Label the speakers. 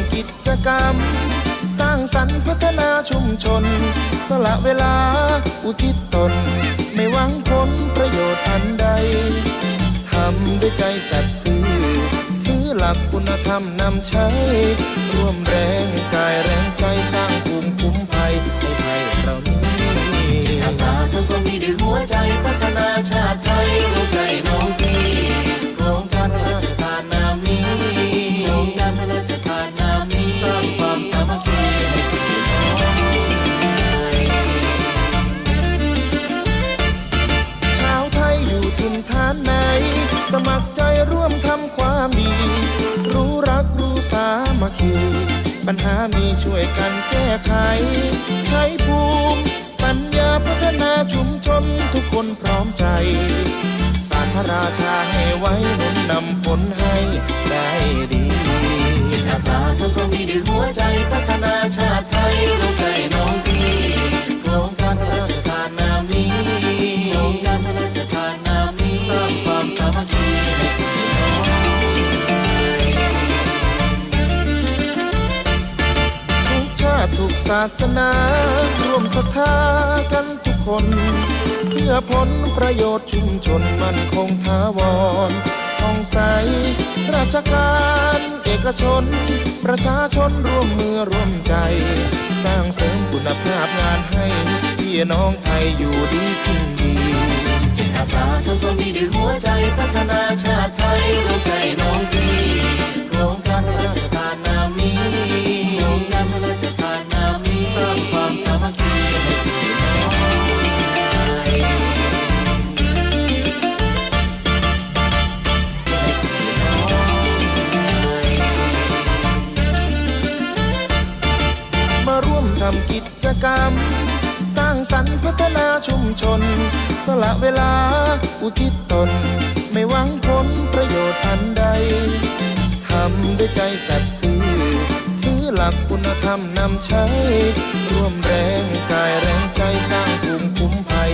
Speaker 1: ำกิจกรรม สร้างสรรค์พัฒนาชุมชน สละเวลาอุทิศตน ไม่หวังผลประโยชน์อันใด ทำด้วยใจสัตย์ซื่อถือหลักคุณธรรมนำใช้ ร่วมแรงกายแรง มัคคี ปัญหามีช่วยกันแก้ไข ใช้ภูมิ ปัญญาพัฒนาชุมชนทุกคนพร้อมใจสารพระราชาให้ไว้หนุนนำผลให้ได้ดีจิตอา
Speaker 2: สาทำคนมีด้วยหัวใจพัฒนาชาติ
Speaker 1: าสนา ร่วมศรัทธากันทุกคน เพื่อผลประโยชน์ชุมชนมันคงถาวรท่องใส ราชการเอกชน ประชาชนร่วมมือร่วมใจ สร้างเสริมคุณภาพงานให้พี่น้องไทยอยู่ดีขึ้นดีจ
Speaker 2: ิตอาสาทำควมีด้วยหัวใจพัฒนาชา
Speaker 1: กิจกรรม สร้างสรรค์พัฒนาชุมชน สละเวลาอุทิศตน ไม่หวังผลประโยชน์อันใด ทำด้วยใจสัตย์ซื่อถือหลักคุณธรรมนำใช้ ร่วมแรงกายแรงใจสร้างภูมิคุ้มภัย